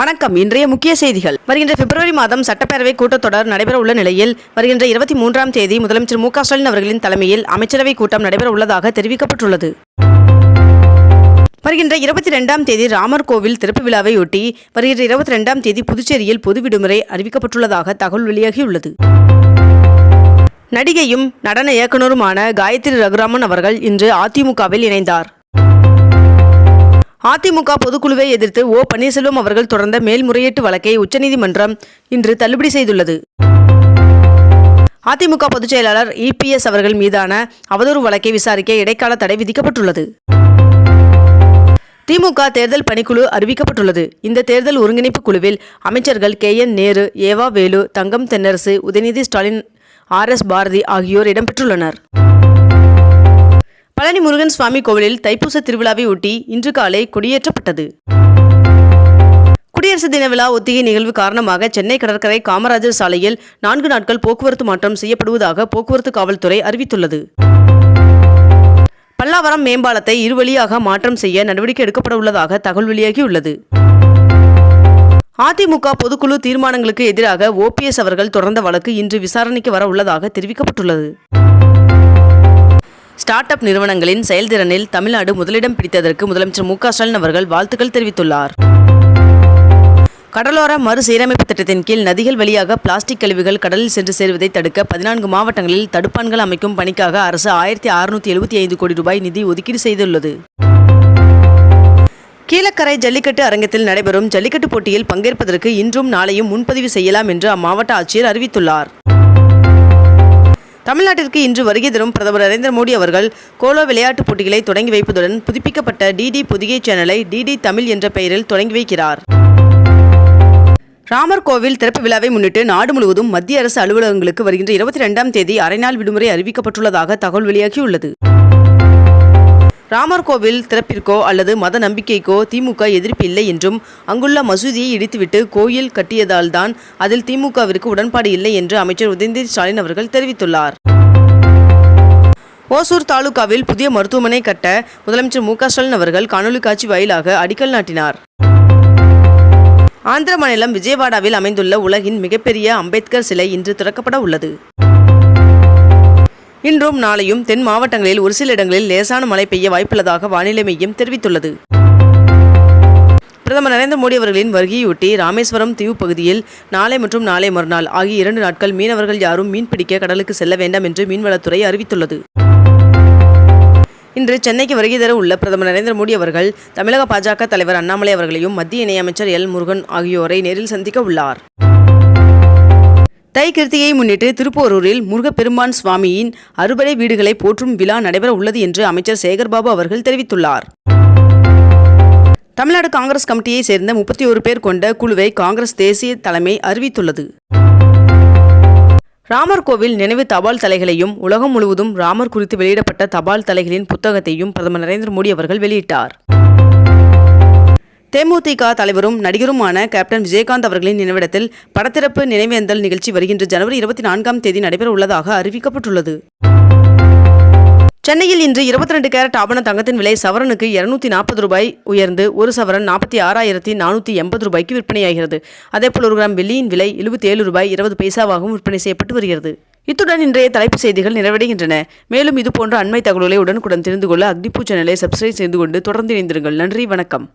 வணக்கம். இன்றைய முக்கிய செய்திகள். வருகின்ற பிப்ரவரி மாதம் சட்டப்பேரவை கூட்டத்தொடர் நடைபெற உள்ள நிலையில் வருகின்ற இருபத்தி மூன்றாம் தேதி முதலமைச்சர் மு ஸ்டாலின் அவர்களின் தலைமையில் அமைச்சரவை கூட்டம் நடைபெற உள்ளதாக தெரிவிக்கப்பட்டுள்ளது. வருகின்ற இருபத்தி ரெண்டாம் தேதி ராமர் கோவில் திறப்பு விழாவையொட்டி வருகின்ற இருபத்தி ரெண்டாம் தேதி புதுச்சேரியில் பொது விடுமுறை அறிவிக்கப்பட்டுள்ளதாக தகவல் வெளியாகியுள்ளது. நடிகையும் நடன இயக்குனருமான காயத்ரி ரகுராமன் அவர்கள் இன்று அதிமுகவில் இணைந்தார். அதிமுக பொதுக்குழுவை எதிர்த்து ஓ பன்னீர்செல்வம் அவர்கள் தொடர்ந்த மேல்முறையீட்டு வழக்கை உச்சநீதிமன்றம் இன்று தள்ளுபடி செய்துள்ளது. அதிமுக பொதுச் செயலாளர் இபிஎஸ் அவர்கள் மீதான அவதூறு வழக்கை விசாரிக்க இடைக்கால தடை விதிக்கப்பட்டுள்ளது. திமுக தேர்தல் பணிக்குழு அறிவிக்கப்பட்டுள்ளது. இந்த தேர்தல் ஒருங்கிணைப்பு குழுவில் அமைச்சர்கள் K N Nehru EV Velu Thangam Thennarasu Udhayanidhi Stalin R S Bharathi ஆகியோர் இடம்பெற்றுள்ளனர். பழனி முருகன் சுவாமி கோவிலில் தைப்பூச திருவிழாவை ஒட்டி இன்று காலை கொடியேற்றப்பட்டது. குடியரசு தின விழா ஒத்திகை நிகழ்வு காரணமாக சென்னை கடற்கரை காமராஜர் சாலையில் நான்கு நாட்கள் போக்குவரத்து மாற்றம் செய்யப்படுவதாக போக்குவரத்து காவல்துறை அறிவித்துள்ளது. பல்லாவரம் மேம்பாலத்தை இருவழியாக மாற்றம் செய்ய நடவடிக்கை எடுக்கப்பட உள்ளதாக தகவல் வெளியாகியுள்ளது. அதிமுக பொதுக்குழு தீர்மானங்களுக்கு எதிராக ஓபிஎஸ் அவர்கள் தொடர்ந்த வழக்கு இன்று விசாரணைக்கு வர உள்ளதாக தெரிவிக்கப்பட்டுள்ளது. ஸ்டார்ட் அப் நிறுவனங்களின் செயல்திறனில் தமிழ்நாடு முதலிடம் பிடித்ததற்கு முதலமைச்சர் மு ஸ்டாலின் அவர்கள் வாழ்த்துக்கள் தெரிவித்துள்ளார். கடலோர மறுசீரமைப்பு திட்டத்தின் கீழ் நதிகள் வழியாக பிளாஸ்டிக் கழிவுகள் கடலில் சென்று சேருவதை தடுக்க பதினான்கு மாவட்டங்களில் தடுப்பான்கள் அமைக்கும் பணிக்காக அரசு ஆயிரத்தி அறுநூத்தி எழுபத்தி ஐந்து கோடி ரூபாய் நிதி ஒதுக்கீடு செய்துள்ளது. கீழக்கரை ஜல்லிக்கட்டு அரங்கத்தில் நடைபெறும் ஜல்லிக்கட்டு போட்டியில் பங்கேற்பதற்கு இன்றும் நாளையும் முன்பதிவு செய்யலாம் என்று அம்மாவட்ட ஆட்சியர் அறிவித்துள்ளார். தமிழ்நாட்டிற்கு இன்று வருகை தரும் பிரதமர் நரேந்திர மோடி அவர்கள் கோலோ விளையாட்டுப் போட்டிகளை தொடங்கி வைப்பதுடன் புதுப்பிக்கப்பட்ட டிடி புதிகை சேனலை டிடி தமிழ் என்ற பெயரில் தொடங்கி வைக்கிறார். ராமர் கோவில் திறப்பு விழாவை முன்னிட்டு நாடு முழுவதும் மத்திய அரசு அலுவலகங்களுக்கு வருகின்ற இருபத்தி ரெண்டாம் தேதி அரைநாள் விடுமுறை அறிவிக்கப்பட்டுள்ளதாக தகவல் வெளியாகியுள்ளது. ராமர் கோவில் திறப்பிற்கோ அல்லது மத நம்பிக்கைக்கோ திமுக எதிர்ப்பு இல்லை என்றும் அங்குள்ள மசூதியை இடித்துவிட்டு கோயில் கட்டியதால்தான் அதில் திமுகவிற்கு உடன்பாடு இல்லை என்று அமைச்சர் உதயநிதி ஸ்டாலின் அவர்கள் தெரிவித்துள்ளார். ஓசூர் தாலுகாவில் புதிய மருத்துவமனை கட்ட முதலமைச்சர் மு ஸ்டாலின் அவர்கள் காணொலி காட்சி வாயிலாக அடிக்கல் நாட்டினார். ஆந்திர மாநிலம் விஜயவாடாவில் அமைந்துள்ள உலகின் மிகப்பெரிய அம்பேத்கர் சிலை இன்று திறக்கப்பட உள்ளது. இன்றும் நாளையும் தென் மாவட்டங்களில் ஒரு சில இடங்களில் லேசான மழை பெய்ய வாய்ப்புள்ளதாக வானிலை மையம் தெரிவித்துள்ளது. பிரதமர் நரேந்திர மோடி அவர்களின் வருகையொட்டி ராமேஸ்வரம் தீவு பகுதியில் நாளை மற்றும் நாளை மறுநாள் ஆகிய இரண்டு நாட்கள் மீனவர்கள் யாரும் மீன்பிடிக்க கடலுக்கு செல்ல வேண்டாம் என்று மீன்வளத்துறை அறிவித்துள்ளது. இன்று சென்னைக்கு வருகை தர உள்ள பிரதமர் நரேந்திர மோடி அவர்கள் தமிழக பாஜக தலைவர் அண்ணாமலை அவர்களையும் மத்திய இணையமைச்சர் எல் முருகன் ஆகியோரை நேரில் சந்திக்க உள்ளார். தை கிருத்தியை முன்னிட்டு திருப்போரூரில் முருகப்பெருமான் சுவாமியின் அறுபடை வீடுகளை போற்றும் விழா நடைபெற உள்ளது என்று அமைச்சர் சேகர்பாபு அவர்கள் தெரிவித்துள்ளார். தமிழ்நாடு காங்கிரஸ் கமிட்டியை சேர்ந்த முப்பத்தி ஒரு பேர் கொண்ட குழுவை காங்கிரஸ் தேசிய தலைமை அறிவித்துள்ளது. ராமர் கோவில் நினைவு தபால் தலைகளையும் உலகம் முழுவதும் ராமர் குறித்து வெளியிடப்பட்ட தபால் தலைகளின் புத்தகத்தையும் பிரதமர் நரேந்திர மோடி அவர்கள் வெளியிட்டார். தேமுதிக தலைவரும் நடிகருமான கேப்டன் விஜயகாந்த் அவர்களின் நினைவிடத்தில் படத்திறப்பு நினைவேந்தல் நிகழ்ச்சி வருகின்ற ஜனவரி இருபத்தி நான்காம் தேதி நடைபெற உள்ளதாக அறிவிக்கப்பட்டுள்ளது. சென்னையில் இன்று இருபத்தி ரெண்டு கேரட் ஆபண தங்கத்தின் விலை சவரனுக்கு இருநூத்தி நாற்பது ரூபாய் உயர்ந்து ஒரு சவரன் நாற்பத்தி ஆறாயிரத்தி நானூற்றி எண்பது ரூபாய்க்கு விற்பனையாகிறது. அதேபோல் ஒரு கிராம் வெள்ளியின் விலை எழுபத்தி ஏழு ரூபாய் இருபது பைசாவாகவும் விற்பனை செய்யப்பட்டு வருகிறது. இத்துடன் இன்றைய தலைப்புச் செய்திகள் நிறைவடைகின்றன. மேலும் இதுபோன்ற அண்மை தகவல்களை உடனுக்குடன் தெரிந்து கொள்ள அக்னிபூ சேனலை சப்ஸ்கிரைப் செய்து கொண்டு தொடர்ந்து இணைந்திருங்கள். நன்றி வணக்கம்.